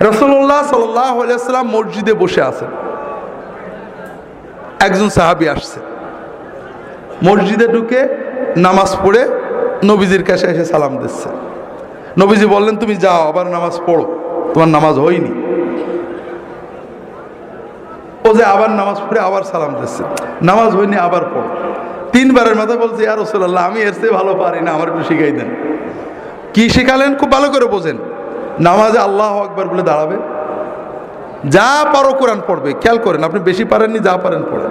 রসল্লাহ সাল্লাম মসজিদে বসে আছেন। একজন সাহাবি আসছে। মসজিদে ঢুকে নামাজ পড়ে নবীজির কাছে এসে সালাম দিচ্ছে। নবীজি বললেন, তুমি যাও, আবার নামাজ পড়ো। তোমার নামাজ হয়নি। ও যে আবার নামাজ পড়ে আবার সালাম দিচ্ছে। নামাজ হয়নি, আবার পড়ো। তিনবারের মাথা বলছে আর রসুল্লাহ আমি এর চেয়ে ভালো পারি না, আমার একটু শিখাই দেন। কি শেখালেন? খুব ভালো করে বোঝেন। নামাজে আল্লাহ আকবার বলে দাঁড়াবে। যা পারো কোরআন পড়বে, খেয়াল করেন, আপনি বেশি পারেননি, যা পারেন পড়েন।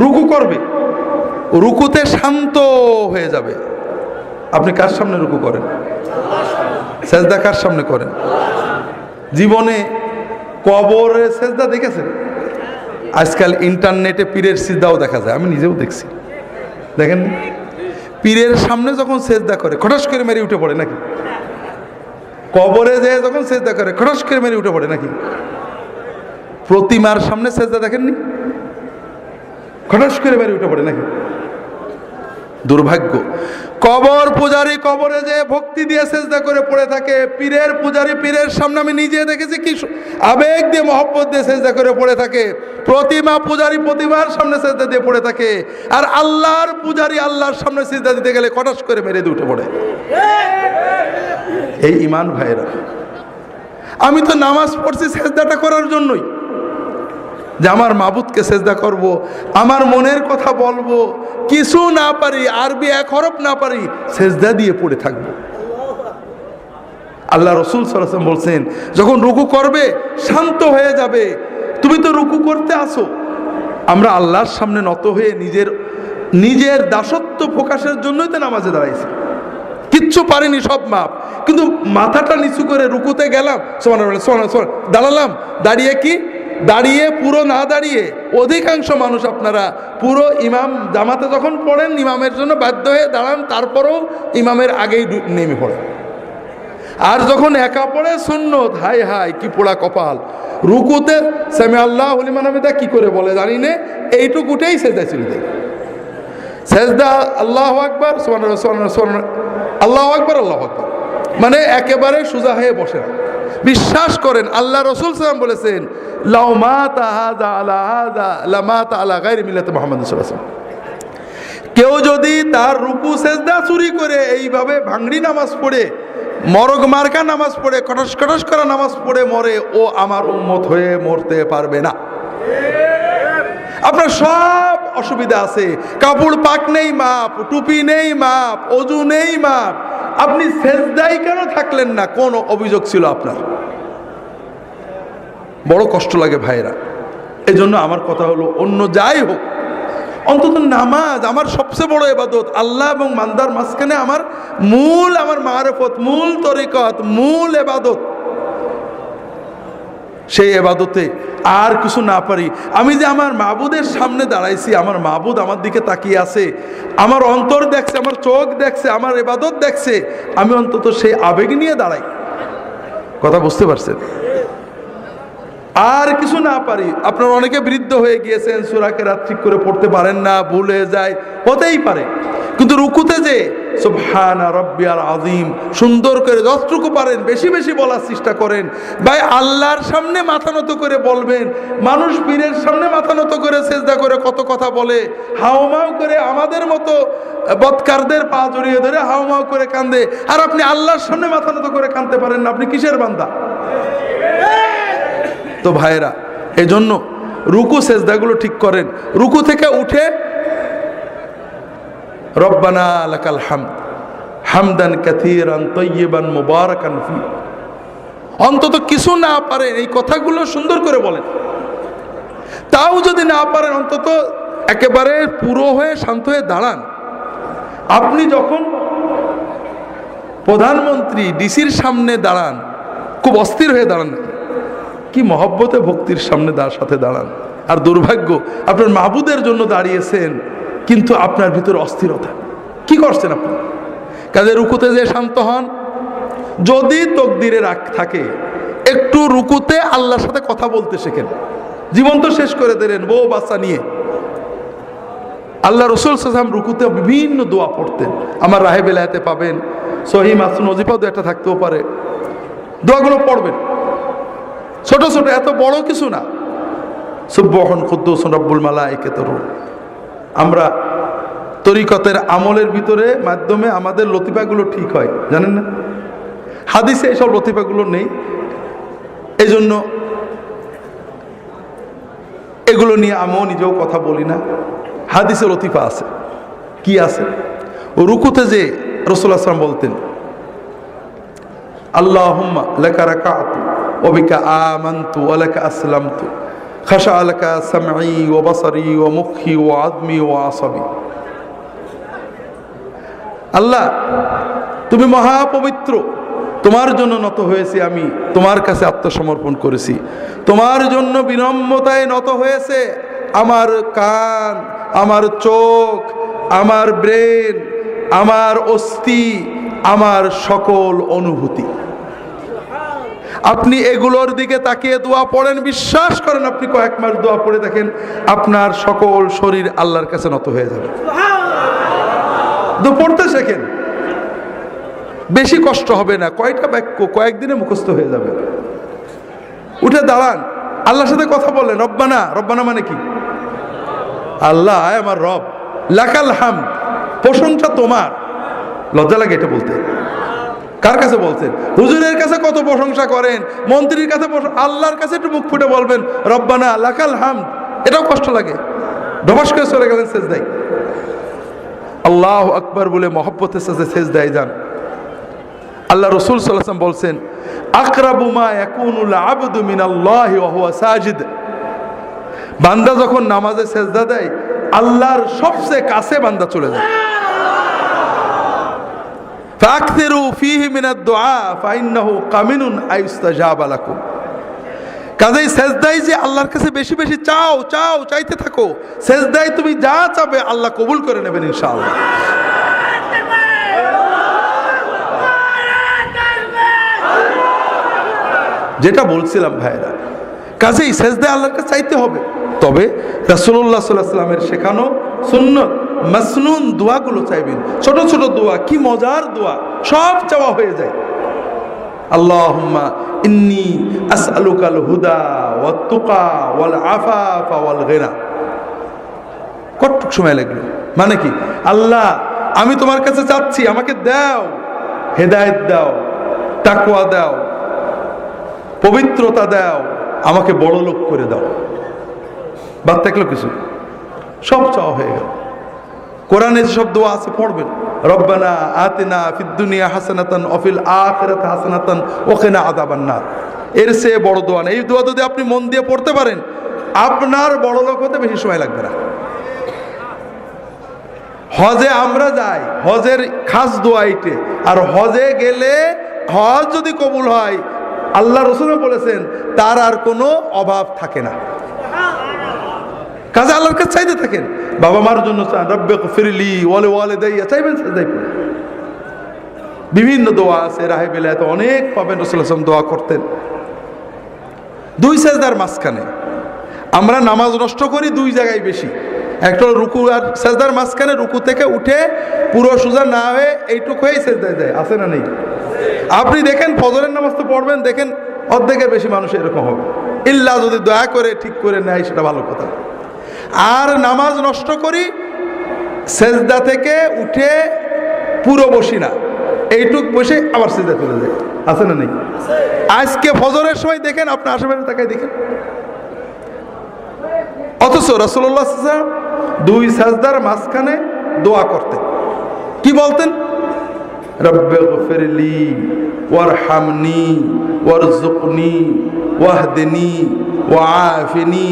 রুকু করবে, রুকুতে শান্ত হয়ে যাবে। আপনি কার সামনে রুকু করেন? সেজদা কার সামনে করেন? জীবনে কবরে সেজদা দেখেছেন? আজকাল ইন্টারনেটে পীরের সিজদাও দেখা যায়, আমি নিজেও দেখছি। দেখেন পীরের সামনে যখন সেজদা করে, খটাস করে মেরে উঠে পড়ে নাকি? কবরে যেয়ে যখন সেজদা করে খটাস করে মেরে উঠে পড়ে নাকি? প্রতিমার সামনে সেজদা দেখেননি? খটাস করে মেরে উঠে পড়ে নাকি? দুর্ভাগ্য। কবর পূজারি কবরে যে ভক্তি দিয়ে সেজদা করে পড়ে থাকে। পীরের পূজারি পীরের সামনে আমি নিজে দেখেছি কি আবেগ দিয়ে, মহব্বত দিয়ে সেজদা করে পড়ে থাকে। প্রতিমা পূজারি প্রতিমার সামনে সেজদা দিয়ে পড়ে থাকে। আর আল্লাহর পূজারি আল্লাহর সামনে সেজদা দিতে গেলে কটাস করে মেরে দিয়ে উঠে পড়ে। এই ইমান ভাইরা আমি তো নামাজ পড়ছি সেজদাটা করার জন্যই। যে আমার মাবুদকে সেজদা করব, আমার মনের কথা বলব, কিছু না পারি, আরবি এক হরফ না পারি, সেজদা দিয়ে পড়ে থাকব। আল্লাহ রসুল সরাসম বলছেন, যখন রুকু করবে, শান্ত হয়ে যাবে। তুমি তো রুকু করতে আসো। আমরা আল্লাহর সামনে নত হয়ে নিজের নিজের দাসত্ব প্রকাশের জন্যই তো নামাজে দাঁড়াইছি। কিচ্ছু পারিনি সব মাপ। কিন্তু মাথাটা নিচু করে রুকুতে গেলাম। দাঁড়ালাম। দাঁড়িয়ে কি? দাঁড়িয়ে, পুরো না দাঁড়িয়ে অধিকাংশ মানুষ আপনারা, পুরো ইমাম জামাতে যখন পড়েন, ইমামের জন্য বাধ্য হয়ে দাঁড়ান, তারপরেও ইমামের আগেই নেমে পড়েন। আর যখন একা পড়ে শূন্য হাই হাই, কি পোড়া কপাল। রুকুতে সামি আল্লাহ হলিমান আমিদা কি করে বলে জানি নে? এইটুকুটেই সেজদা ছিল দেয় সেজদা আল্লাহ আকবর আল্লাহ আকবর আল্লাহ আকবর। মানে একেবারে সোজা হয়ে বসে। বিশ্বাস করেন, আল্লাহ রসুল সালাম বলেছেন কেউ যদি তার রুকু, সেজদা চুরি করে এইভাবে ভাঙড়ি নামাজ পড়ে, মরগ মার্কা নামাজ পড়ে কটস কটস করা নামাজ পড়ে মরে, ও আমার উন্মত হয়ে মরতে পারবে না। আপনার সব অসুবিধা আছে। কাপড় পাক নেই মাপ, টুপি নেই মাপ, অজু নেই মাপ আপনি সেজদাই কেন থাকলেন না? কোন অভিযোগ ছিল আপনার? বড় কষ্ট লাগে ভাইরা এজন্য জন্য আমার কথা হলো, অন্য যাই হোক, অন্তত নামাজ আমার সবচেয়ে বড় এবাদত আল্লাহ এবং মান্দার মাঝখানে আমার মূল, আমার মারফত, মূল তরিকত, মূল এবাদত সেই এবাদতে আর কিছু না পারি। আমি যে আমার মাবুদের সামনে দাঁড়াইছি, আমার মাবুদ আমার দিকে তাকিয়ে আছে, আমার অন্তর দেখছে, আমার চোখ দেখছে, আমার এবাদত দেখছে, আমি অন্তত সেই আবেগ নিয়ে দাঁড়াই। কথা বুঝতে পারছেন? আর কিছু না পারি। আপনার অনেকে বৃদ্ধ হয়ে গিয়েছেন সুরাকে রাত ঠিক করে পড়তে পারেন না, ভুলে যায়, হতেই পারে। কিন্তু রুকুতে যে সুন্দর করে যতটুকু পারেন, বেশি বেশি বলার চেষ্টা করেন। ভাই, আল্লাহর সামনে মাথা নত করে বলবেন। মানুষ পীরের সামনে মাথা নত করে চেষ্টা করে কত কথা বলে। হাওমাও করে আমাদের মতো বৎকারদের পা জড়িয়ে ধরে হাওমাও করে কান্দে। আর আপনি আল্লাহর সামনে মাথা নত করে কাঁদতে পারেন না, আপনি কিসের বান্দা? তো ভাইরা এই জন্য রুকু সেজদাগুলো ঠিক করেন। রুকু থেকে উঠে রব্বানা লাকাল হামদ, হামদান কাথিরান তৈয়বান মুবারাকান ফি। অন্তত কিছু না পারেন, এই কথাগুলো সুন্দর করে বলেন। তাও যদি না পারেন, অন্তত একেবারে পুরো হয়ে, শান্ত হয়ে দাঁড়ান। আপনি যখন প্রধানমন্ত্রী, ডিসির সামনে দাঁড়ান, খুব অস্থির হয়ে দাঁড়ান, কি মহব্বতে ভক্তির সামনে দাঁড় সাথে দাঁড়ান। আর দুর্ভাগ্য, আপনার মাহবুদের জন্য দাঁড়িয়েছেন কিন্তু আপনার ভিতরে অস্থিরতা। কি করছেন আপনি? কাজে রুকুতে যে শান্ত হন, যদি তকদিরে রাখ থাকে, একটু রুকুতে আল্লাহর সাথে কথা বলতে শেখেন। জীবন তো শেষ করে দিলেন, বউ বাচ্চা নিয়ে। আল্লাহ রসুল সাসাম রুকুতে বিভিন্ন দোয়া পড়তেন। আমার রাহে বেলায়াতে পাবেন, সহি মাসুন অজিপাও একটা থাকতেও পারে। দোয়াগুলো পড়বেন। ছোট ছোট, এত বড় কিছু না। সুব্বহন খুদ্দুস রব্বুল মালা একে আমরা তরিকতের আমলের ভিতরে মাধ্যমে আমাদের লতিফাগুলো ঠিক হয়, জানেন না? হাদিসে এইসব লতিফাগুলো নেই। এই জন্য এগুলো নিয়ে আমিও নিজেও কথা বলি না। হাদিসে লতিফা আছে। কি আছে? রুকুতে যে রসুল্লাহ আসলাম বলতেন, আল্লাহুম্মা লাকা রাকাতু ওয়া বিকা আমানতু ওয়া লাকা আসলামতু। খাশা লাকা সামঈ ওয়া বাসারি মুখি ওয়া আদমি আল্লাহ, তুমি মহাপবিত্র। তোমার জন্য নত হয়েছি আমি, তোমার কাছে আত্মসমর্পণ করেছি। তোমার জন্য বিনম্রতায় নত হয়েছে আমার কান, আমার চোখ, আমার ব্রেন, আমার অস্থি, আমার সকল অনুভূতি। আপনি এগুলোর দিকে তাকিয়ে দোয়া পড়েন, বিশ্বাস করেন আপনি কয়েক মাস দোয়া পড়ে দেখেন আপনার সকল শরীর আল্লাহর কাছে নত হয়ে যাবে। পড়তে শেখেন বেশি কষ্ট হবে না, কয়টা বাক্য কয়েকদিনে মুখস্থ হয়ে যাবে। উঠে দাঁড়ান, আল্লাহর সাথে কথা বলেন, রব্বানা রব্বানা মানে কি? আল্লাহ আমার রব, লাকাল হাম প্রশংসা তোমার। লজ্জা লাগে এটা বলতে। কার কাছে বলছেন? হুজুরের কাছে কত প্রশংসা করেন, মন্ত্রীর কাছে আল্লাহর কাছে একটু মুখ ফুটে বলবেন, রব্বানা লাকাল হাম এটাও কষ্ট লাগে। ডবাস করে চলে গেলেন শেষ দেয় আল্লাহ আকবর বলে মহব্বতের সাথে শেষ দেয় যান। আল্লাহ রসুল সাল্লাম বলছেন আকরাবুমা ইয়াকুনুল আবদু মিনাল্লাহি ওয়া সাজিদ। বান্দা যখন নামাজে সেজদা দেয়, আল্লাহর সবচেয়ে কাছে বান্দা চলে যায়। ফাকতিরু ফিহি কাজেই সেজদাই যে আল্লাহর কাছে বেশি বেশি চাও চাও, চাইতে থাকো, সেজদাই তুমি যা চাবে আল্লাহ কবুল করে নেবেন ইনশাআল্লাহ। যেটা বলছিলাম ভাইরা কাজেই সেজদা আল্লাহর কাছে চাইতে হবে। তবে রাসূলুল্লাহ সাল্লাহ সাল্লামের শেখানো সুন্নত মাসনুন দোয়াগুলো চাইবেন। ছোট ছোট দোয়া, কি মজার দোয়া, সব চাওয়া হয়ে যায়। আল্লাহুম্মা ইন্নি আসআলুকাল হুদা ওয়াত তুকা ওয়াল আফাফা ওয়াল গিনা। কতটুক সময় লাগল। মানে কি? আল্লাহ, আমি তোমার কাছে চাচ্ছি, আমাকে দাও, হেদায়েত দাও, তাকওয়া দাও, পবিত্রতা দাও, আমাকে বড় লোক করে দাও। বাদ থাকল কিছু। সব চাওয়া হয়ে গেল। কোরআনে যেসব দোয়া আছে, পড়বেন। রব্বানা আতিনা ফিদ দুনিয়া হাসানাতান অফিল আখিরাতে হাসানাতান ওখানে আদাবান না এর সে বড় দোয়া না এই দোয়া যদি আপনি মন দিয়ে পড়তে পারেন, আপনার বড় লোক হতে বেশি সময় লাগবে না। হজে আমরা যাই, হজের খাস দোয়া এইটে। আর হজে গেলে হজ যদি কবুল হয়, আল্লাহ রসুলও বলেছেন, তার আর কোনো অভাব থাকে না। কাজে আল্লাহর কাছে চাইতে থাকেন। বাবা মার জন্য চান, রব্বে ফিরলি ওয়ালে ওয়ালে চাইবেন চাই বিভিন্ন দোয়া আছে, রাহে বেলায় তো অনেক পাবেন, রসুল আসলাম দোয়া করতেন। দুই সেজদার মাঝখানে আমরা নামাজ নষ্ট করি দুই জায়গায় বেশি। একটা রুকু আর সেজদার মাঝখানে রুকু থেকে উঠে পুরো সোজা না হয়ে এইটুকু হয়েই সেজদায় যায়, আছে না নেই? আপনি দেখেন ফজরের নামাজ তো পড়বেন, দেখেন অর্ধেকের বেশি মানুষ এরকম হবে। ইল্লা যদি দয়া করে ঠিক করে নেয়, সেটা ভালো কথা। আর নামাজ নষ্ট করি, সেজদা থেকে উঠে পুরো বসি না। এইটুক বসে আবার সেজদা চলে যায়। আছে না নেই? আজকে ফজরের সময় দেখেন, আপনার আশেপাশে তাকায় দেখেন। অথচ রসল্লাহ দুই সাজদার মাঝখানে দোয়া করতেন। কি বলতেন? রব্বে গফিরলি, ওয়ারহামনি ওয়ারজুকনি ওয়াহদিনি, ওয়াআফিনি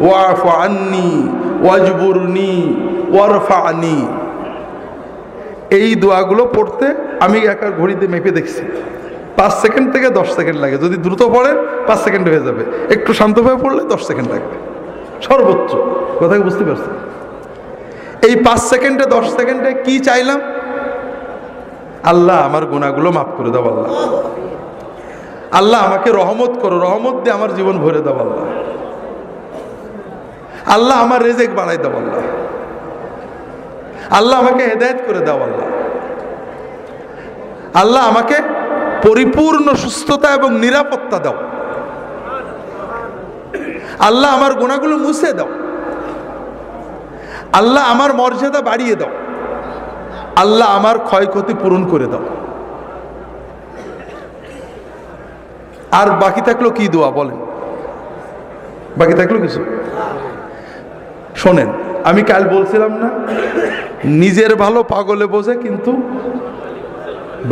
ওয়াফ ওয়াজবুরনি ওয়ারফানি এই দোয়াগুলো পড়তে আমি একার ঘড়িতে মেপে দেখছি। পাঁচ সেকেন্ড থেকে দশ সেকেন্ড লাগে। যদি দ্রুত পড়েন, পাঁচ সেকেন্ড হয়ে যাবে। একটু শান্তভাবে পড়লে দশ সেকেন্ড লাগবে। সর্বোচ্চ। কথা বুঝতে পারছেন? এই পাঁচ সেকেন্ডে, দশ সেকেন্ডে কি চাইলাম? আল্লাহ আমার গুণাগুলো মাফ করে দাও, আল্লাহ। আল্লাহ আমাকে রহমত করো। রহমত দিয়ে আমার জীবন ভরে দাও, আল্লাহ। আল্লাহ আমার রেজেক বাড়াই দাও, আল্লাহ। আল্লাহ আমাকে হেদায়ত করে দাও, আল্লাহ। আল্লাহ আমাকে পরিপূর্ণ সুস্থতা এবং নিরাপত্তা দাও। আল্লাহ আমার গোনাগুলো মুছে দাও। আল্লাহ আমার মর্যাদা বাড়িয়ে দাও। আল্লাহ আমার ক্ষয়ক্ষতি পূরণ করে দাও। আর বাকি থাকল কি দোয়া, বলেন। বাকি থাকল কিছু? শোনেন, আমি কাল বলছিলাম না, নিজের ভালো পাগলে বোঝে কিন্তু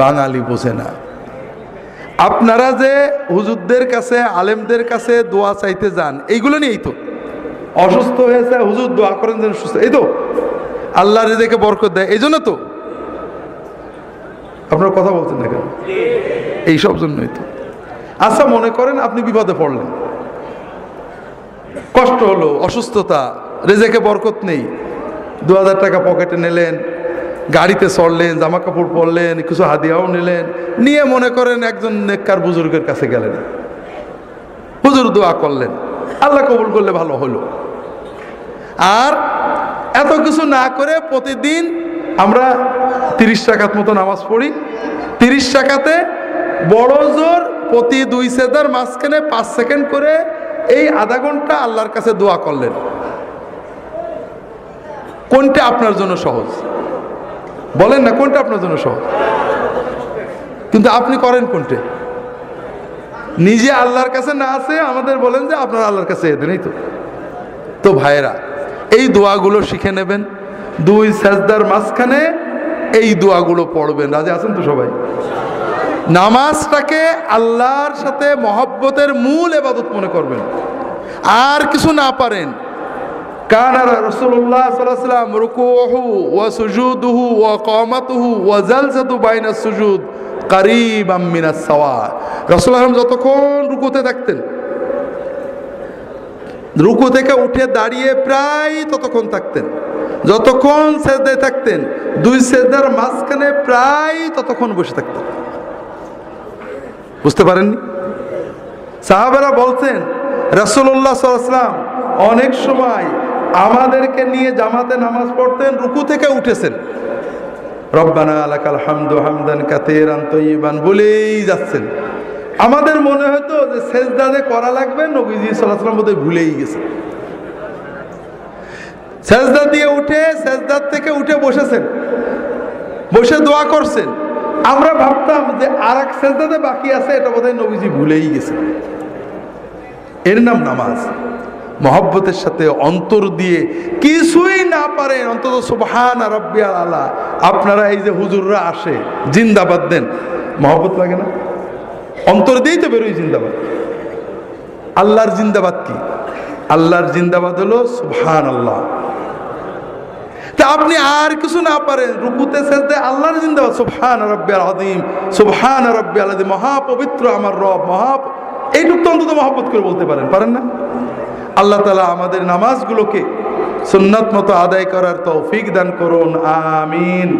বাঙালি বোঝে না। আপনারা যে হুজুরদের কাছে, আলেমদের কাছে দোয়া চাইতে যান, এইগুলো নিয়েই তো। অসুস্থ হয়েছে, হুজুর দোয়া করেন যেন সুস্থ এই তো, আল্লাহ রেজেকে বরকত দেয়, এই জন্য তো। আপনারা কথা বলছেন না কেন? এই সব জন্যই তো। আচ্ছা মনে করেন আপনি বিপদে পড়লেন। কষ্ট হলো, অসুস্থতা রেজেকে বরকত নেই। দু হাজার টাকা পকেটে নিলেন, গাড়িতে চড়লেন জামা কাপড় পরলেন, কিছু হাদিয়াও নিলেন। নিয়ে মনে করেন একজন নেককার বুজুর্গের কাছে গেলেন। হুজুর দোয়া করলেন। আল্লাহ কবুল করলে ভালো হলো। আর এত কিছু না করে প্রতিদিন আমরা তিরিশ টাকার মতো নামাজ পড়ি। তিরিশ টাকাতে বড় জোর প্রতি দুই সেদার মাঝখানে পাঁচ সেকেন্ড করে এই আধা ঘণ্টা আল্লাহর কাছে দোয়া করলেন। কোনটা আপনার জন্য সহজ? বলেন না, কোনটা আপনার জন্য সহজ? কিন্তু আপনি করেন কোনটে? নিজে আল্লাহর কাছে না আছে, আমাদের বলেন যে আপনার আল্লাহর কাছে এদেন তো? তো ভাইয়েরা, এই দোয়াগুলো শিখে নেবেন। দুই সাজদার মাঝখানে এই দোয়াগুলো পড়বেন। রাজে আছেন তো সবাই? নামাজটাকে আল্লাহর সাথে মহব্বতের মূল এবাদত মনে করবেন। আর কিছু না পারেন রসুল্লাহ ওয়া সুজুদুহু ওয়া জালসাতু বাইনা সুজুদ রসুল্লাহ যতক্ষণ রুকুতে থাকতেন, রুকু থেকে উঠে দাঁড়িয়ে প্রায় ততক্ষণ থাকতেন। যতক্ষণ সেজদায় থাকতেন, দুই সেজদার মাঝখানে প্রায় ততক্ষণ বসে থাকতেন। বুঝতে পারেননি? সাহাবেরা বলছেন, রাসূলুল্লাহ সাল্লাম অনেক সময় আমাদেরকে নিয়ে জামাতে নামাজ পড়তেন, রুকু থেকে উঠেছেন। রব্বানা আলাকাল হামদু হামদান কাতেরান তৈবান বলেই যাচ্ছেন। আমাদের মনে হতো যে সেজদাদে করা লাগবে, নবীজি সাল্লাহ সাল্লাম বোধহয় ভুলেই গেছে সেজদা দিয়ে উঠে, সেজদার থেকে উঠে বসেছেন। বসে দোয়া করছেন। আমরা ভাবতাম যে আর এক সেজদাতে বাকি আছে, এটা বোধহয় নবীজি ভুলেই গেছে এর নাম নামাজ। মহব্বতের সাথে অন্তর দিয়ে কিছুই না পারেন, অন্তত সুবহান রব্বিয়াল আলা আপনারা এই যে হুজুররা আসে, জিন্দাবাদ দেন। মহব্বত লাগে না? অন্তর দিয়েই তো বেরোই জিন্দাবাদ। আল্লাহর জিন্দাবাদ কি? আল্লাহর জিন্দাবাদ হলো সুবহান আল্লাহ তা আপনি আর কিছু না পারেন, রুকুতে সেজদে আল্লাহর জিন্দাবাদ, সুবহান রব্বিয়াল আদিম সুবহান রব্বিয়াল আদিম মহাপবিত্র আমার রব, মহা এইটুক তো অন্তত মহব্বত করে বলতে পারেন পারেন না? আল্লাহ তালা আমাদের নামাজগুলোকে সুন্নাত মতো আদায় করার তৌফিক দান করুন আমিন।